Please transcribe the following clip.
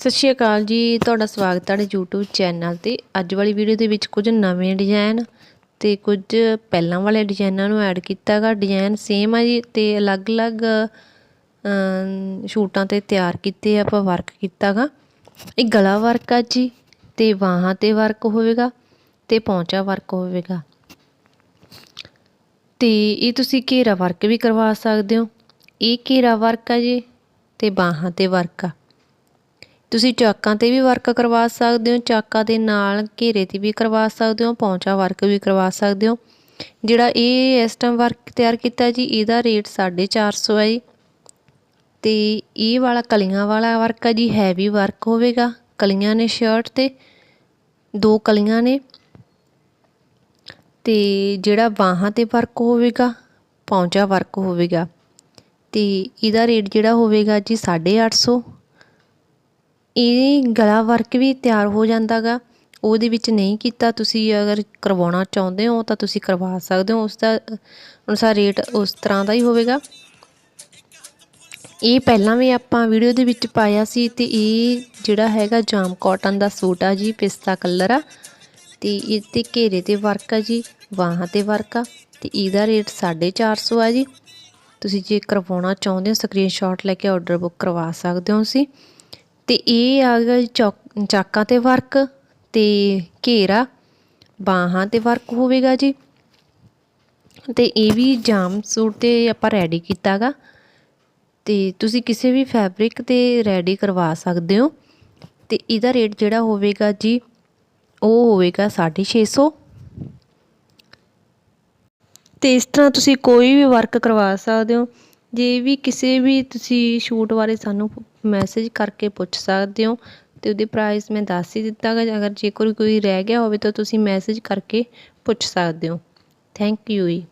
ਸਤਿ ਸ਼੍ਰੀ ਅਕਾਲ ਜੀ, ਤੁਹਾਡਾ ਸਵਾਗਤ ਹੈ ਤੁਹਾਡੇ YouTube ਚੈਨਲ ਤੇ। ਅੱਜ ਵਾਲੀ ਵੀਡੀਓ ਦੇ ਵਿੱਚ ਕੁਝ ਨਵੇਂ ਡਿਜ਼ਾਈਨ ਤੇ ਕੁਝ ਪਹਿਲਾਂ ਵਾਲੇ ਡਿਜ਼ਾਈਨਾਂ ਨੂੰ ਐਡ ਕੀਤਾਗਾ ਡਿਜ਼ਾਈਨ ਸੇਮ ਆ ਜੀ ਤੇ ਅਲੱਗ-ਅਲੱਗ ਸ਼ੂਟਾਂ ਤੇ ਤਿਆਰ ਕੀਤੇ ਆਪਾਂ ਵਰਕ ਕੀਤਾਗਾ ਇਹ ਗਲਾ ਵਰਕ ਆ ਜੀ ਤੇ ਬਾਹਾਂ ਤੇ ਵਰਕ ਹੋਵੇਗਾ ਤੇ ਪੌਂਚਾ ਵਰਕ ਹੋਵੇਗਾ। ਤੇ ਇਹ ਤੁਸੀਂ ਘੇਰਾ ਵਰਕ ਵੀ ਕਰਵਾ ਸਕਦੇ ਹੋ। ਇਹ ਘੇਰਾ ਵਰਕ ਆ ਜੀ ਤੇ ਬਾਹਾਂ ਤੇ ਵਰਕ ਆ। ਤੁਸੀਂ ਚਾਕਾਂ ਤੇ ਵੀ ਵਰਕ ਕਰਵਾ ਸਕਦੇ ਹੋ, ਚਾਕਾਂ ਦੇ ਨਾਲ ਘੇਰੇ ਤੇ ਵੀ ਕਰਵਾ ਸਕਦੇ ਹੋ, ਪੌਂਚਾ ਵਰਕ ਵੀ ਕਰਵਾ ਸਕਦੇ ਹੋ। ਜਿਹੜਾ ਇਹ ਇਸ ਟਾਈਮ ਵਰਕ ਤਿਆਰ ਕੀਤਾ ਜੀ, ਇਹਦਾ ਰੇਟ 450 ਹੈ ਜੀ। ਤੇ ਇਹ ਵਾਲਾ ਕਲੀਆਂ ਵਾਲਾ ਵਰਕ ਹੈ ਜੀ ਹੈਵੀ ਵਰਕ ਹੋਵੇਗਾ। ਕਲੀਆਂ ਨੇ ਸ਼ਰਟ ਤੇ, ਦੋ ਕਲੀਆਂ ਨੇ। ਤੇ ਜਿਹੜਾ ਬਾਹਾਂ ਤੇ ਵਰਕ ਹੋਵੇਗਾ, ਪੌਂਚਾ ਵਰਕ ਹੋਵੇਗਾ। ਤੇ ਇਹਦਾ ਰੇਟ ਜਿਹੜਾ ਹੋਵੇਗਾ ਜੀ 850 ਇਹ ਗਲਾ ਵਰਕ ਵੀ ਤਿਆਰ ਹੋ ਜਾਂਦਾ ਗਾ ਉਹਦੇ ਵਿੱਚ ਨਹੀਂ ਕੀਤਾ। ਤੁਸੀਂ ਅਗਰ ਕਰਵਾਉਣਾ ਚਾਹੁੰਦੇ ਹੋ ਤਾਂ ਤੁਸੀਂ ਕਰਵਾ ਸਕਦੇ ਹੋ। ਉਸ ਦਾ ਅਨੁਸਾਰ ਰੇਟ ਉਸ ਤਰ੍ਹਾਂ ਦਾ ਹੀ ਹੋਵੇਗਾ। ਇਹ ਪਹਿਲਾਂ ਵੀ ਆਪਾਂ ਵੀਡੀਓ ਦੇ ਵਿੱਚ ਪਾਇਆ ਸੀ ਤੇ ਇਹ ਜਿਹੜਾ ਹੈਗਾ ਜਾਮ ਕਾਟਨ ਦਾ ਸੂਟ ਆ ਜੀ, ਪਿਸਤਾ ਕਲਰ ਆ। ਤੇ ਇਹ ਤੇ ਘੇਰੇ ਤੇ ਵਰਕ ਆ ਜੀ, ਬਾਹਾਂ ਤੇ ਵਰਕ ਆ। ਤੇ ਇਹਦਾ ਰੇਟ 450 ਆ ਜੀ। ਤੁਸੀਂ ਜੇ ਕਰਵਾਉਣਾ ਚਾਹੁੰਦੇ ਹੋ ਸਕਰੀਨਸ਼ਾਟ ਲੈ ਕੇ ਆਰਡਰ ਬੁੱਕ ਕਰਵਾ ਸਕਦੇ ਹੋ ਸੀ ਤੇ ਇਹ ਆ ਗਿਆ ਚੌਕ- ਚਾਕਾਂ ਤੇ ਵਰਕ ਤੇ ਘੇਰਾ, ਬਾਹਾਂ ਤੇ ਵਰਕ ਹੋਵੇਗਾ ਜੀ। ਤੇ ਇਹ ਵੀ ਜਾਮ ਸੂਟ ਤੇ ਆਪਾਂ ਰੈਡੀ ਕੀਤਾਗਾ ਤੇ ਤੁਸੀਂ ਕਿਸੇ ਵੀ ਫੈਬਰਿਕ ਤੇ ਰੈਡੀ ਕਰਵਾ ਸਕਦੇ ਹੋ। ਤੇ ਇਹਦਾ ਰੇਟ ਜਿਹੜਾ ਹੋਵੇਗਾ ਜੀ, ਉਹ ਹੋਵੇਗਾ 650 ਤੇ ਇਸ ਤਰ੍ਹਾਂ ਤੁਸੀਂ ਕੋਈ ਵੀ ਵਰਕ ਕਰਵਾ ਸਕਦੇ ਹੋ। ਜੇ ਵੀ ਕਿਸੇ ਵੀ ਤੁਸੀਂ ਸ਼ੂਟ ਬਾਰੇ ਸਾਨੂੰ ਮੈਸੇਜ ਕਰਕੇ ਪੁੱਛ ਸਕਦੇ ਹੋ, ਤੇ ਉਹਦੇ ਪ੍ਰਾਈਸ ਮੈਂ ਦੱਸ ਹੀ ਦਿੱਤਾ ਗਾ। ਅਗਰ ਜੇਕਰ ਕੋਈ ਰਹਿ ਗਿਆ ਹੋਵੇ ਤਾਂ ਤੁਸੀਂ ਮੈਸੇਜ ਕਰਕੇ ਪੁੱਛ ਸਕਦੇ ਹੋ। ਥੈਂਕ ਯੂ ਜੀ।